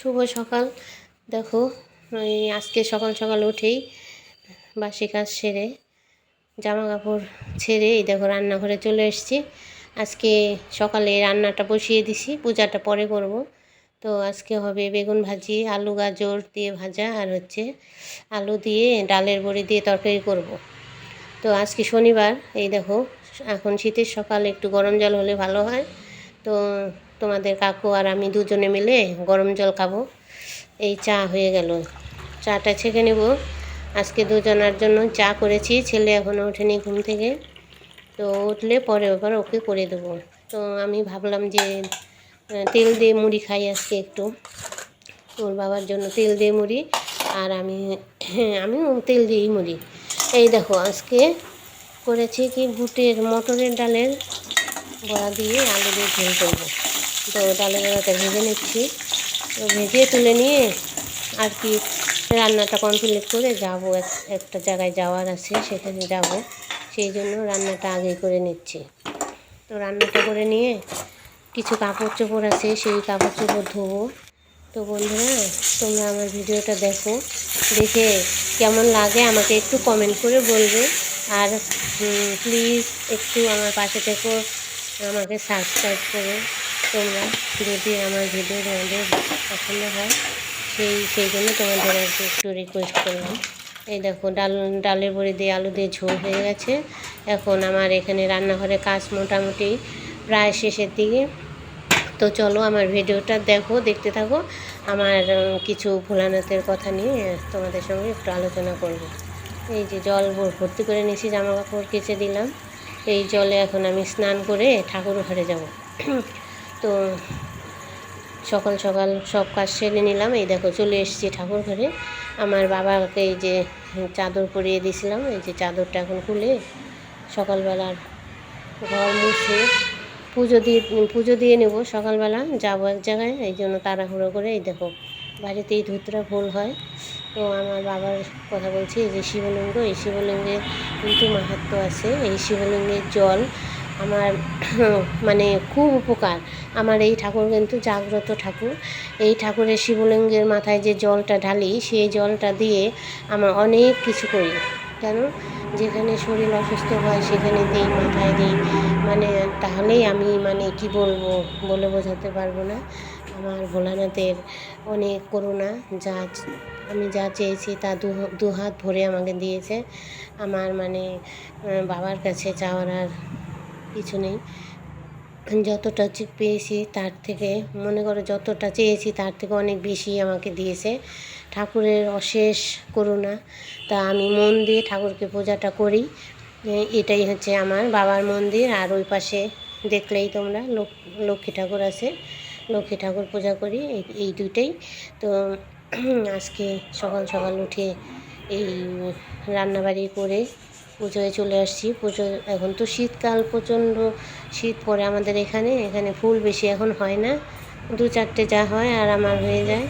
শুভ সকাল। দেখো ওই আজকে সকাল সকাল উঠেই বাসি কাজ সেরে জামা কাপড় ছেড়ে এই দেখো রান্নাঘরে চলে এসেছি। আজকে সকালে রান্নাটা বসিয়ে দিছি, পূজাটা পরে করব। তো আজকে হবে বেগুন ভাজি, আলু গাজর দিয়ে ভাজা, আর হচ্ছে আলু দিয়ে ডালের বড়ি দিয়ে তরকারি করব। তো আজকে শনিবার, এই দেখো, এখন শীতের সকালে, একটু গরম জল হলে ভালো হয়। তো তোমাদের কাকু আর আমি দুজনে মিলে গরম জল খাব। এই চা হয়ে গেল। চাটা ছেঁকে নেব। আজকে দুজনার জন্য চা করেছি। ছেলে এখনও ওঠেনি ঘুম থেকে। তো উঠলে পরে ওবার ওকে করে দেবো। তো আমি ভাবলাম যে তেল দিয়ে মুড়ি খাই আজকে একটু। ওর বাবার জন্য তেল দিয়ে মুড়ি আর আমি, আমিও তেল দিয়েই মুড়ি। এই দেখো, আজকে করেছি কি, বুটের, মটরের ডালের বড়া দিয়ে আলু দিয়ে ঝোল করব। তো ডালের বড়াটা ভেজে নিচ্ছি। তো ভেজে তুলে নিয়ে আর কি রান্নাটা কমপ্লিট করে যাব একটা জায়গায় যাওয়ার আছে, সেখানে যাব। সেই জন্য রান্নাটা আগে করে নিচ্ছি। তো রান্নাটা করে নিয়ে কিছু কাপড় চোপড় আছে, সেই কাপড় চোপড় ধোবো। তো বন্ধুরা, তোমরা আমার ভিডিওটা দেখো, দেখে কেমন লাগে আমাকে একটু কমেন্ট করে বলবে। আর প্লিজ একটু আমার পাশে থেকো, আমাকে সাবস্ক্রাইব করো। তোমরা যদি আমার ভিডিও তোমাদের পছন্দ হয়, সেই সেই জন্য তোমাদের আর কি একটু রিকোয়েস্ট করলাম। এই দেখো, ডাল, ডালের বড়ি দিয়ে আলু দিয়ে ঝোল হয়ে গেছে। এখন আমার এখানে রান্নাঘরে কাজ মোটামুটি প্রায় শেষের দিকে। তো চলো আমার ভিডিওটা দেখো, দেখতে থাকো। আমার কিছু ভোলানাথের কথা নিয়ে তোমাদের সঙ্গে একটু আলোচনা করব। এই যে জল ভর্তি করে নিয়েছি, জামা কাপড় কেচে দিলাম। এই জলে এখন আমি স্নান করে ঠাকুর ঘরে যাব। তো সকাল সকাল সব কাজ সেরে নিলাম। এই দেখো চলে এসেছি ঠাকুর ঘরে। আমার বাবাকে এই যে চাদর পরিয়ে দিয়েছিলাম। এই যে চাদরটা এখন খুলে সকালবেলার ঘর মুছে পুজো দিয়ে পুজো দিয়ে নেব সকালবেলা। যাব এক জায়গায়, এই জন্য তাড়াহুড়ো করে এই দেখো বাড়িতেই ধুতরা ফুল হয়। তো আমার বাবার কথা বলছি, এই যে শিবলিঙ্গ, এই শিবলিঙ্গের কিন্তু মাহাত্ম্য আছে। এই শিবলিঙ্গের জল আমার মানে খুব উপকার। আমার এই ঠাকুর কিন্তু জাগ্রত ঠাকুর। এই ঠাকুরের শিবলিঙ্গের মাথায় যে জলটা ঢালি, সেই জলটা দিয়ে আমার অনেক কিছু করি। কেন? যেখানে শরীর অসুস্থ হয়, সেখানে দিই, মাথায় দিই। মানে তাহলেই আমি মানে কি বলব বলে বোঝাতে পারব না। আমার ভোলানাথের অনেক করুণা, যা আমি যা চেয়েছি তা দু হাত ভরে আমাকে দিয়েছে। আমার মানে বাবার কাছে চাওয়ার আর কিছু নেই। যতটা পেয়েছি তার থেকে, মনে করো যতটা চেয়েছি তার থেকে অনেক বেশি আমাকে দিয়েছে। ঠাকুরের অশেষ করুণা। তা আমি মন দিয়ে ঠাকুরকে পূজাটা করি। এটাই হচ্ছে আমার বাবার মন্দির। আর ওই পাশে দেখলেই তোমরা লোক, লক্ষ্মী ঠাকুর আছে। লক্ষ্মী ঠাকুর পূজা করি, এই এই দুইটাই। তো আজকে সকাল সকাল উঠে এই রান্নাবাড়ি করে পুজোয় চলে আসছি। পুজো, এখন তো শীতকাল, প্রচণ্ড শীত পড়ে আমাদের এখানে। এখানে ফুল বেশি এখন হয় না। দু চারটে যা হয় আর আমার হয়ে যায়।